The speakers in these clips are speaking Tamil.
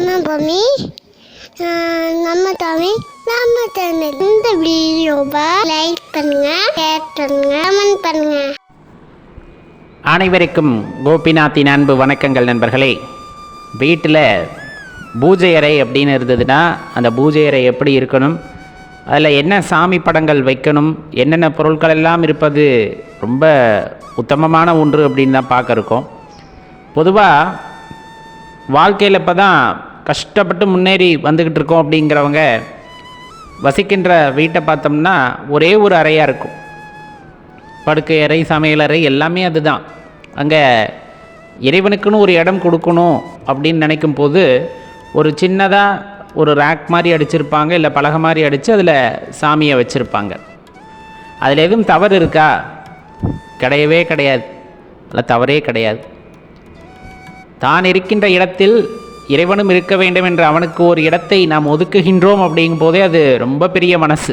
நம்ம பூமி நம்ம தமிழ் நம்ம தமிழ் இந்த வீடியோவை லைக் பண்ணுங்க ஷேர் பண்ணுங்க கமெண்ட் பண்ணுங்க. அனைவருக்கும் கோபிநாத்தின் அன்பு வணக்கங்கள் நண்பர்களே. வீட்டில் பூஜை அறை அப்படின்னு இருந்ததுன்னா அந்த பூஜை அறை எப்படி இருக்கணும்? அதில் என்ன சாமி படங்கள் வைக்கணும்? என்னென்ன பொருட்கள் எல்லாம் இருப்பது? ரொம்ப உத்தமமான ஒன்று அப்படின்னு தான் பார்க்க இருக்கோம். பொதுவாக வாழ்க்கையில் இப்போ தான் கஷ்டப்பட்டு முன்னேறி வந்துக்கிட்டு இருக்கோம் அப்படிங்கிறவங்க வசிக்கின்ற வீட்டை பார்த்தோம்னா ஒரே ஒரு அறையாக இருக்கும். படுக்கை அறை சமையலறை எல்லாமே அதுதான். அங்கே இறைவனுக்குன்னு ஒரு இடம் கொடுக்கணும் அப்படின்னு நினைக்கும் போது ஒரு சின்னதாக ஒரு ரேக் மாதிரி அடிச்சிருப்பாங்க இல்லை பலகை மாதிரி அடித்து அதில் சாமியை வச்சுருப்பாங்க. அதில் எதுவும் தவறு இருக்கா? கிடையவே கிடையாது. அதில் தவறே கிடையாது. தான் இருக்கின்ற இடத்தில் இறைவனும் இருக்க வேண்டும் என்று அவனுக்கு ஒரு இடத்தை நாம் ஒதுக்குகின்றோம் அப்படிங்கும் போதே அது ரொம்ப பெரிய மனசு.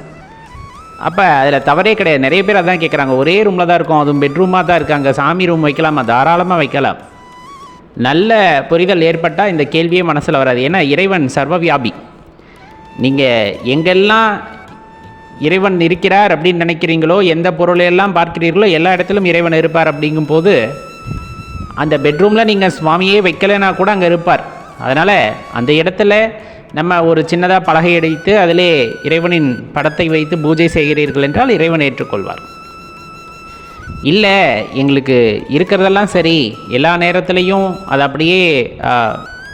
அப்போ அதில் தவறே கிடையாது. நிறைய பேர் அதான் கேட்குறாங்க ஒரே ரூமில் தான் இருக்கும். அதுவும் பெட்ரூமாக தான் இருக்காங்க. சாமி ரூம் வைக்கலாமா? தாராளமாக வைக்கலாம். நல்ல புரிதல் ஏற்பட்டால் இந்த கேள்வியே மனசில் வராது. ஏன்னா இறைவன் சர்வவியாபி. நீங்கள் எங்கெல்லாம் இறைவன் இருக்கிறார் அப்படின்னு நினைக்கிறீங்களோ எந்த பொருளையெல்லாம் பார்க்கிறீர்களோ எல்லா இடத்திலும் இறைவன் இருப்பார் அப்படிங்கும்போது அந்த பெட்ரூமில் நீங்கள் சுவாமியே வைக்கலைன்னா கூட அங்கே இருப்பார். அதனால் அந்த இடத்துல நம்ம ஒரு சின்னதாக பலகை அடித்து அதிலே இறைவனின் படத்தை வைத்து பூஜை செய்கிறீர்கள் என்றால் இறைவன் ஏற்றுக்கொள்வார். இல்லை எங்களுக்கு இருக்கிறதெல்லாம் சரி எல்லா நேரத்துலையும் அது அப்படியே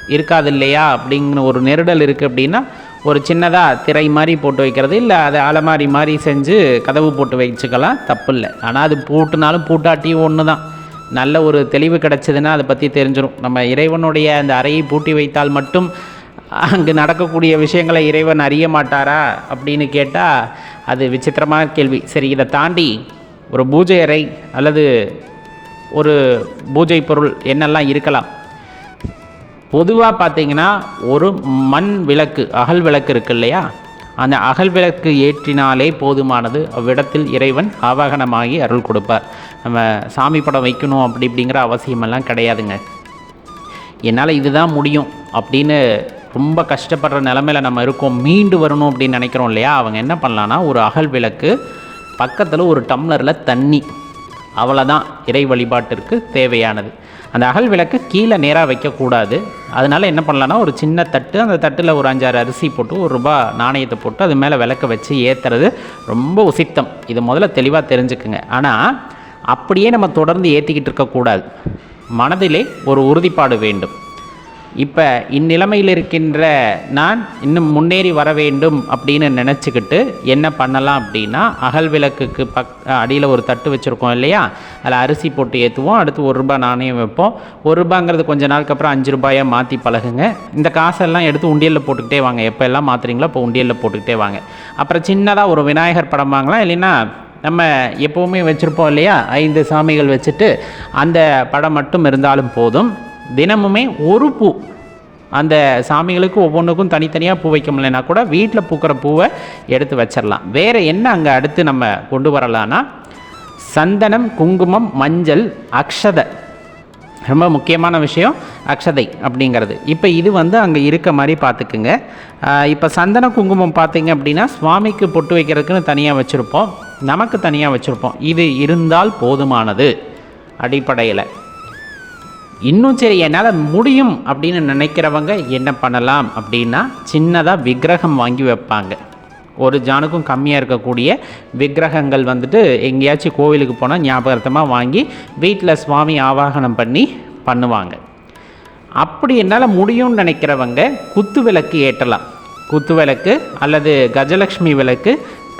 இருக்காது இல்லையா? அப்படிங்கிற ஒரு நெருடல் இருக்குது அப்படின்னா ஒரு சின்னதாக திரை மாதிரி போட்டு வைக்கிறது இல்லை அதை அலமாரி மாதிரி செஞ்சு கதவு போட்டு வச்சுக்கலாம் தப்பு இல்லை ஆனால் அது பூட்டுனாலும் பூட்டாட்டியும் ஒன்று தான் நல்ல ஒரு தெளிவு கிடச்சதுன்னா அதை பற்றி தெரிஞ்சிடும் நம்ம இறைவனுடைய அந்த அறையை பூட்டி வைத்தால் மட்டும் அங்கு நடக்கக்கூடிய விஷயங்களை இறைவன் அறிய மாட்டாரா அப்படின்னு கேட்டால் அது விசித்திரமான கேள்வி. சரி இதை தாண்டி ஒரு பூஜை அறை அல்லது ஒரு பூஜை பொருள் என்னெல்லாம் இருக்கலாம்? பொதுவாக பார்த்தீங்கன்னா ஒரு மண் விளக்கு அகல் விளக்கு இருக்கு இல்லையா? அந்த அகல் விளக்கு ஏற்றினாலே போதுமானது. அவ்விடத்தில் இறைவன் ஆவாகனமாகி அருள் கொடுப்பார். நம்ம சாமி படம் வைக்கணும் அப்படி இப்படிங்கிற அவசியமெல்லாம் கிடையாதுங்க. என்னால் இதுதான் முடியும் அப்படின்னு ரொம்ப கஷ்டப்படுற நிலமையில நம்ம இருக்கோம். மீண்டு வரணும் அப்படின்னு நினைக்கிறோம் இல்லையா? அவங்க என்ன பண்ணலான்னா ஒரு அகல் விளக்கு பக்கத்தில் ஒரு டம்ளரில் தண்ணி. அவ்வளோதான் இறை வழிபாட்டிற்கு தேவையானது. அந்த அகல் விளக்கு கீழே நேராக வைக்கக்கூடாது. அதனால என்ன பண்ணலான்னா ஒரு சின்ன தட்டு அந்த தட்டில் ஒரு அஞ்சாறு அரிசி போட்டு ஒரு ரூபா நாணயத்தை போட்டு அது மேலே விளக்க வச்சு ஏற்றுறது ரொம்ப உசித்தம். இது முதல்ல தெளிவாக தெரிஞ்சுக்குங்க. ஆனால் அப்படியே நம்ம தொடர்ந்து ஏற்றிக்கிட்டு இருக்கக்கூடாது. மனதிலே ஒரு உறுதிப்பாடு வேண்டும். இப்போ இந்நிலைமையில் இருக்கின்ற நான் இன்னும் முன்னேறி வர வேண்டும் அப்படின்னு நினச்சிக்கிட்டு என்ன பண்ணலாம் அப்படின்னா அகல் விளக்குக்கு பக் அடியில் ஒரு தட்டு வச்சுருக்கோம் இல்லையா? அதில் அரிசி போட்டு ஏற்றுவோம் அடுத்து ஒரு ரூபாய் நாணயம் வைப்போம். ஒரு ரூபாங்கிறது கொஞ்ச நாளுக்கு அப்புறம் அஞ்சு ரூபாயாக மாற்றி பழகுங்க. இந்த காசெல்லாம் எடுத்து உண்டியலில் போட்டுக்கிட்டே வாங்க. எப்போ எல்லாம் மாற்றுறீங்களோ அப்போ உண்டியலில் போட்டுக்கிட்டே வாங்க. அப்புறம் சின்னதாக ஒரு விநாயகர் படம் வாங்கலாம். இல்லைன்னா நம்ம எப்போவுமே வச்சுருப்போம் இல்லையா? ஐந்து சாமிகள் வச்சுட்டு அந்த படம் மட்டும் இருந்தாலும் போதும். தினமுமே ஒரு பூ. அந்த சாமிகளுக்கு ஒவ்வொன்றுக்கும் தனித்தனியாக பூ வைக்க முடியலனா கூட வீட்டில் பூக்கிற பூவை எடுத்து வச்சிடலாம். வேறு என்ன அங்கே அடுத்து நம்ம கொண்டு வரலான்னா சந்தனம் குங்குமம் மஞ்சள் அக்ஷதை. ரொம்ப முக்கியமான விஷயம் அக்ஷதை அப்படிங்கிறது. இப்போ இது வந்து அங்கே இருக்க மாதிரி பார்த்துக்குங்க. இப்போ சந்தன குங்குமம் பார்த்தீங்க அப்படின்னா சுவாமிக்கு பொட்டு வைக்கிறதுக்குன்னு தனியாக வச்சுருப்போம். நமக்கு தனியாக வச்சுருப்போம். இது இருந்தால் போதுமானது. அடிப்படையில். இன்னும் சரி என்னால் முடியும் அப்படின்னு நினைக்கிறவங்க என்ன பண்ணலாம் அப்படின்னா சின்னதாக விக்கிரகம் வாங்கி வைப்பாங்க. ஒரு ஜானுக்கும் கம்மியாக இருக்கக்கூடிய விக்கிரகங்கள் வந்துட்டு எங்கேயாச்சும் கோவிலுக்கு போனால் ஞாபகார்த்தமாக வாங்கி வீட்டில் சுவாமி ஆவாகனம் பண்ணி பண்ணுவாங்க. அப்படி என்னால் முடியும்னு நினைக்கிறவங்க குத்து விளக்கு ஏற்றலாம். குத்து விளக்கு அல்லது கஜலக்ஷ்மி விளக்கு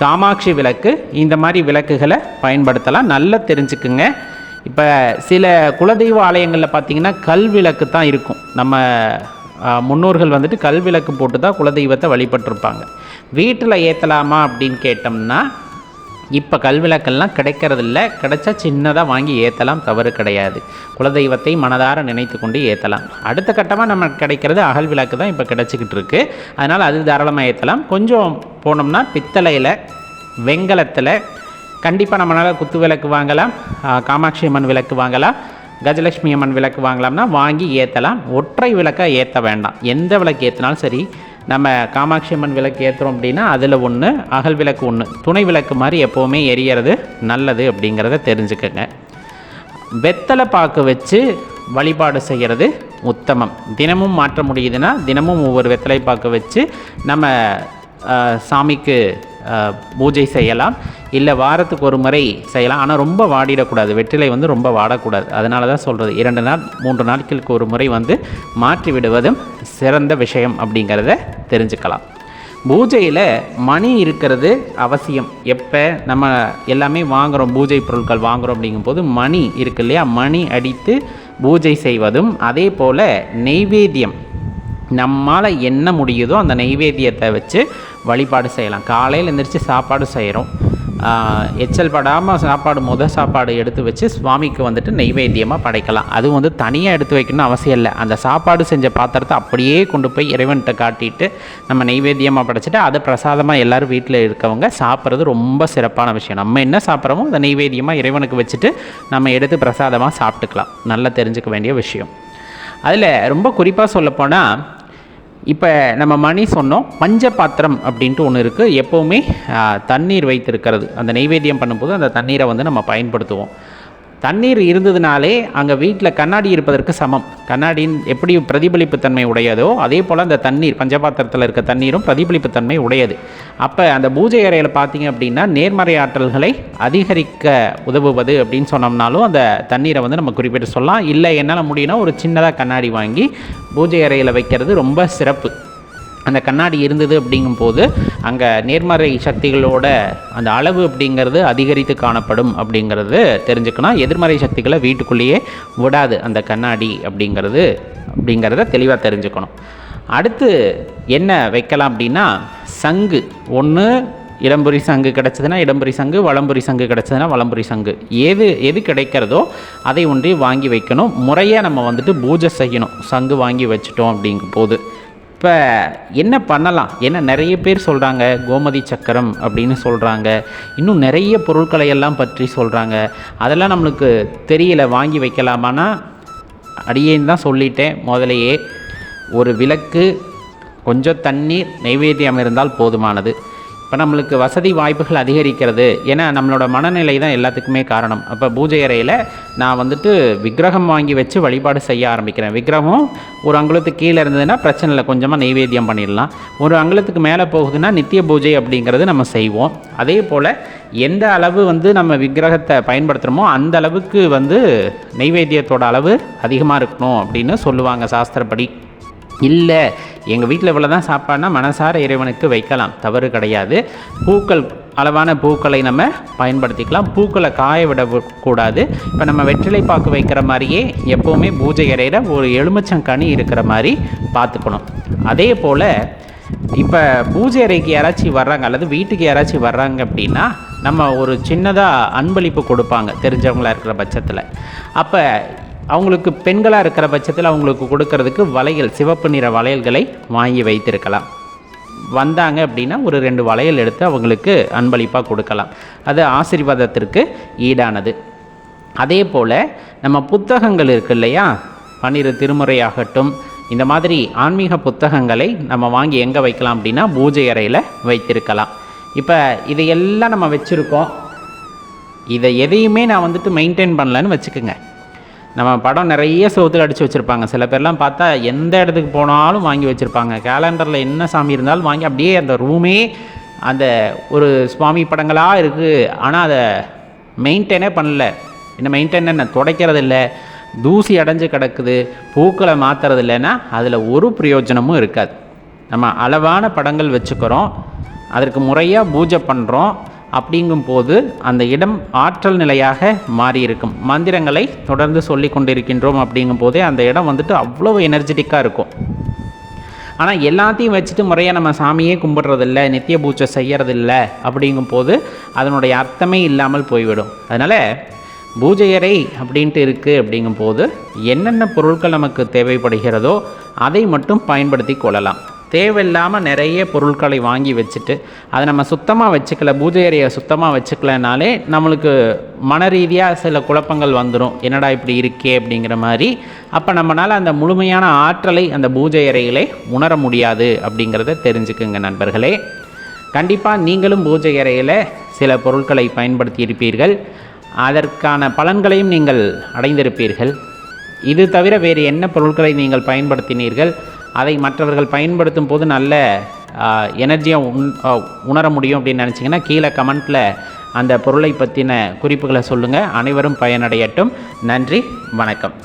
காமாட்சி விளக்கு இந்த மாதிரி விளக்குகளை பயன்படுத்தலாம். நல்லா தெரிஞ்சுக்குங்க. இப்போ சில குலதெய்வ ஆலயங்களில் பார்த்தீங்கன்னா கல் விளக்கு தான் இருக்கும். நம்ம முன்னோர்கள் வந்துட்டு கல் விளக்கு போட்டு தான் குலதெய்வத்தை வழிபட்டிருப்பாங்க. வீட்டில் ஏற்றலாமா அப்படின்னு கேட்டோம்னா இப்போ கல்விளக்கெல்லாம் கிடைக்கிறதில்ல. கிடைச்சா சின்னதாக வாங்கி ஏற்றலாம் தவறு கிடையாது. குலதெய்வத்தை மனதார நினைத்து கொண்டு ஏற்றலாம் அடுத்த கட்டமாக நம்ம கிடைக்கிறது அகல் விளக்கு தான் இப்போ கிடச்சிக்கிட்டு இருக்கு. அதனால் அது தாராளமாக ஏற்றலாம் கொஞ்சம் போனோம்னா பித்தளையில் வெங்கலத்தில் கண்டிப்பாக நம்மளால் குத்து விளக்கு வாங்கலாம். காமாட்சி அம்மன் விளக்கு வாங்கலாம். கஜலட்சுமி அம்மன் விளக்கு வாங்கலாம்னா வாங்கி ஏற்றலாம் ஒற்றை விளக்கை ஏற்ற வேண்டாம். எந்த விளக்கு ஏற்றினாலும் சரி நம்ம காமாட்சி அம்மன் விளக்கு ஏற்றுறோம் அப்படின்னா அதில் ஒன்று அகல் விளக்கு ஒன்று துணை விளக்கு மாதிரி எப்போவுமே எரியறது நல்லது அப்படிங்கிறத தெரிஞ்சுக்கங்க. வெத்தலை பாக்கு வச்சு வழிபாடு செய்கிறது உத்தமம். தினமும் மாற்ற முடியுதுன்னா தினமும் ஒவ்வொரு வெத்தலை பாக்கு வச்சு நம்ம சாமிக்கு பூஜை செய்யலாம். இல்லை வாரத்துக்கு ஒரு முறை செய்யலாம். ஆனால் ரொம்ப வாடிடக்கூடாது. வெற்றிலை வந்து ரொம்ப வாடக்கூடாது. அதனால தான் சொல்கிறது இரண்டு நாள் மூன்று நாட்களுக்கு ஒரு முறை வந்து மாற்றி விடுவதும் சிறந்த விஷயம் அப்படிங்கிறத தெரிஞ்சுக்கலாம். பூஜையில் மணி இருக்கிறது அவசியம். எப்போ நம்ம எல்லாமே வாங்குகிறோம் பூஜை பொருட்கள் வாங்குகிறோம் அப்படிங்கும்போது மணி இருக்கு இல்லையா? மணி அடித்து பூஜை செய்வதும் அதே போல் நெய்வேத்தியம். நம்மால் என்ன முடியுதோ அந்த நெய்வேத்தியத்தை வச்சு வழிபாடு செய்யலாம். காலையில் எந்திரிச்சு சாப்பாடு செய்கிறோம் எச்சல் படாமல் சாப்பாடு முத சாப்பாடு எடுத்து வச்சு சுவாமிக்கு வந்துட்டு நெய்வேத்தியமாக படைக்கலாம். அதுவும் வந்து தனியாக எடுத்து வைக்கணும்னு அவசியம் இல்லை. அந்த சாப்பாடு செஞ்ச பாத்திரத்தை அப்படியே கொண்டு போய் இறைவன்கிட்ட காட்டிட்டு நம்ம நெய்வேத்தியமாக படைச்சிட்டு அதை பிரசாதமாக எல்லோரும் வீட்டில் இருக்கவங்க சாப்பிட்றது ரொம்ப சிறப்பான விஷயம். நம்ம என்ன சாப்பிட்றோமோ அதை நெய்வேத்தியமாக இறைவனுக்கு வச்சுட்டு நம்ம எடுத்து பிரசாதமாக சாப்பிட்டுக்கலாம். நல்லா தெரிஞ்சுக்க வேண்டிய விஷயம். அதில் ரொம்ப குறிப்பாக சொல்லப்போனால் இப்போ நம்ம மணி சொன்னோம் பஞ்ச பாத்திரம் அப்படின்ட்டு ஒன்று இருக்குது எப்போவுமே தண்ணீர் வைத்திருக்கிறது. அந்த நெய்வேத்தியம் பண்ணும்போது அந்த தண்ணீரை வந்து நம்ம பயன்படுத்துவோம். தண்ணீர் இருந்ததுனாலே அங்கே வீட்டில் கண்ணாடி இருப்பதற்கு சமம். கண்ணாடியின் எப்படி பிரதிபலிப்பு தன்மை உடையதோ அதே போல் அந்த தண்ணீர் பஞ்சபாத்திரத்தில் இருக்க தண்ணீரும் பிரதிபலிப்பு தன்மை உடையது. அப்போ அந்த பூஜை அறையில் பார்த்தீங்க அப்படின்னா நேர்மறை ஆற்றல்களை அதிகரிக்க உதவுவது அப்படின்னு சொன்னோம்னாலும் அந்த தண்ணீரை வந்து நம்ம குறிப்பிட்டு சொல்லலாம். இல்லை என்னால் முடியும்னா ஒரு சின்னதாக கண்ணாடி வாங்கி பூஜை அறையில் வைக்கிறது ரொம்ப சிறப்பு. அந்த கண்ணாடி இருந்தது அப்படிங்கும்போது அங்கே நேர்மறை சக்திகளோட அந்த அளவு அப்படிங்கிறது அதிகரித்து காணப்படும் அப்படிங்கிறது தெரிஞ்சுக்கணும். எதிர்மறை சக்திகளை வீட்டுக்குள்ளேயே விடாது அந்த கண்ணாடி அப்படிங்கிறது அப்படிங்கிறத தெளிவாக தெரிஞ்சுக்கணும். அடுத்து என்ன வைக்கலாம் அப்படின்னா சங்கு. ஒன்று இடம்புரி சங்கு கிடச்சதுன்னா இடம்புரி சங்கு வளம்புரி சங்கு கிடச்சதுன்னா வளம்புரி சங்கு. எது எது கிடைக்கிறதோ அதை ஒன்றே வாங்கி வைக்கணும். முறையாக நம்ம வந்துட்டு பூஜை செய்யணும். சங்கு வாங்கி வச்சிட்டோம் அப்படிங்கும் போது இப்போ என்ன பண்ணலாம்? ஏன்னா நிறைய பேர் சொல்கிறாங்க கோமதி சக்கரம் அப்படின்னு சொல்கிறாங்க இன்னும் நிறைய பொருட்களை எல்லாம் பற்றி சொல்கிறாங்க அதெல்லாம் நம்மளுக்கு தெரியல வாங்கி வைக்கலாமான்னா அடியேன்னு தான் சொல்லிட்டேன் முதலையே ஒரு விளக்கு கொஞ்சம் தண்ணீர் நைவேத்தியம் இருந்தால் போதுமானது. இப்போ நம்மளுக்கு வசதி வாய்ப்புகள் அதிகரிக்கிறது. ஏன்னா நம்மளோட மனநிலை தான் எல்லாத்துக்குமே காரணம். அப்போ பூஜை அறையில் நான் வந்துட்டு விக்கிரகம் வாங்கி வச்சு வழிபாடு செய்ய ஆரம்பிக்கிறேன். விக்கிரகம் ஒரு அங்குலத்துக்கு கீழே இருந்ததுன்னா பிரச்சனை இல்லை. கொஞ்சமாக நெய்வேத்தியம் பண்ணிடலாம். ஒரு அங்குலத்துக்கு மேலே போகுதுன்னா நித்திய பூஜை அப்படிங்கிறது நம்ம செய்வோம். அதே போல் எந்த அளவு வந்து நம்ம விக்கிரகத்தை பயன்படுத்துகிறோமோ அந்த அளவுக்கு வந்து நெய்வேத்தியத்தோட அளவு அதிகமாக இருக்கணும் அப்படின்னு சொல்லுவாங்க சாஸ்திரப்படி. இல்லை எங்கள் வீட்டில் இவ்வளோ தான் சாப்பாடுனா மனசார இறைவனுக்கு வைக்கலாம். தவறு கிடையாது. பூக்கள் அளவான பூக்களை நம்ம பயன்படுத்திக்கலாம். பூக்களை காய விடக்கூடாது. இப்போ நம்ம வெற்றிலை பாக்கு வைக்கிற மாதிரியே எப்போவுமே பூஜை அறையில் ஒரு எலுமிச்சங்கனி இருக்கிற மாதிரி பார்த்துக்கணும். அதே போல் இப்போ பூஜை அறைக்கு யாராச்சும் வர்றாங்க அல்லது வீட்டுக்கு யாராச்சும் வர்றாங்க அப்படின்னா நம்ம ஒரு சின்னதாக அன்பளிப்பு கொடுப்பாங்க தெரிஞ்சவங்களாக இருக்கிற பட்சத்தில். அப்போ அவங்களுக்கு பெண்களாக இருக்கிற பட்சத்தில் அவங்களுக்கு கொடுக்கறதுக்கு வளையல் சிவப்பு நிற வளையல்களை வாங்கி வைத்திருக்கலாம். வந்தாங்க அப்படின்னா ஒரு ரெண்டு வளையல் எடுத்து அவங்களுக்கு அன்பளிப்பாக கொடுக்கலாம். அது ஆசீர்வாதத்திற்கு ஈடானது. அதே போல் நம்ம புத்தகங்கள் இருக்கு இல்லையா? பன்னிரு திருமுறையாகட்டும். இந்த மாதிரி ஆன்மீக புத்தகங்களை நம்ம வாங்கி எங்கே வைக்கலாம் அப்படின்னா பூஜை அறையில் வைத்திருக்கலாம். இப்போ இதையெல்லாம் நம்ம வச்சுருக்கோம். இதை எதையுமே நான் வந்துட்டு மெயின்டைன் பண்ணலன்னு வச்சுக்கோங்க. நம்ம படம் நிறைய சோத்தில் அடித்து வச்சுருப்பாங்க. சில பேர்லாம் பார்த்தா எந்த இடத்துக்கு போனாலும் வாங்கி வச்சுருப்பாங்க. கேலண்டரில் என்ன சாமி இருந்தாலும் வாங்கி அப்படியே அந்த ரூமே அந்த ஒரு சுவாமி படங்களாக இருக்குது ஆனால் அதை மெயின்டைனே பண்ணல. என்ன மெயின்டைன் என்ன துடைக்கிறது இல்லை தூசி அடைஞ்சு கிடக்குது. பூக்களை மாற்றுறது இல்லைன்னா அதில் ஒரு பிரயோஜனமும் இருக்காது. நம்ம அளவான படங்கள் வச்சுக்கிறோம். அதற்கு முறையாக பூஜை பண்ணுறோம் அப்படிங்கும்போது அந்த இடம் ஆற்றல் நிலையாக மாறியிருக்கும். மந்திரங்களை தொடர்ந்து சொல்லி கொண்டிருக்கின்றோம் அப்படிங்கும் போதே அந்த இடம் வந்துட்டு அவ்வளோ எனர்ஜெட்டிக்காக இருக்கும். ஆனால் எல்லாத்தையும் வச்சுட்டு முறையாக நம்ம சாமியே கும்பிட்றதில்ல நித்திய பூஜை செய்யறதில்ல அப்படிங்கும்போது அதனுடைய அர்த்தமே இல்லாமல் போய்விடும். அதனால் பூஜை அறை அப்படின்ட்டு இருக்குது அப்படிங்கும்போது என்னென்ன பொருட்கள் நமக்கு தேவைப்படுகிறதோ அதை மட்டும் பயன்படுத்தி கொள்ளலாம். தேவையில்லாமல் நிறைய பொருட்களை வாங்கி வச்சுட்டு அதை நம்ம சுத்தமாக வச்சுக்கல பூஜை அறையை சுத்தமாக வச்சுக்கலனாலே நம்மளுக்கு மன ரீதியாக சில குழப்பங்கள் வந்துடும் என்னடா இப்படி இருக்கே அப்படிங்கிற மாதிரி. அப்போ நம்மளால் அந்த முழுமையான ஆற்றலை அந்த பூஜை அறையிலே உணர முடியாது அப்படிங்கிறத தெரிஞ்சுக்குங்க நண்பர்களே. கண்டிப்பாக நீங்களும் பூஜை அறையில் சில பொருட்களை பயன்படுத்தி இருப்பீர்கள். அதற்கான பலன்களையும் நீங்கள் அடைந்திருப்பீர்கள். இது தவிர வேறு என்ன பொருட்களை நீங்கள் பயன்படுத்தினீர்கள்? அதை மற்றவர்கள் பயன்படுத்தும் போது நல்ல எனர்ஜியாக உண் உணர முடியும் அப்படின்னு நினச்சிங்கன்னா கீழே கமெண்ட்டில் அந்த பொருளை பற்றின குறிப்புகளை சொல்லுங்கள் அனைவரும் பயனடையட்டும். நன்றி வணக்கம்.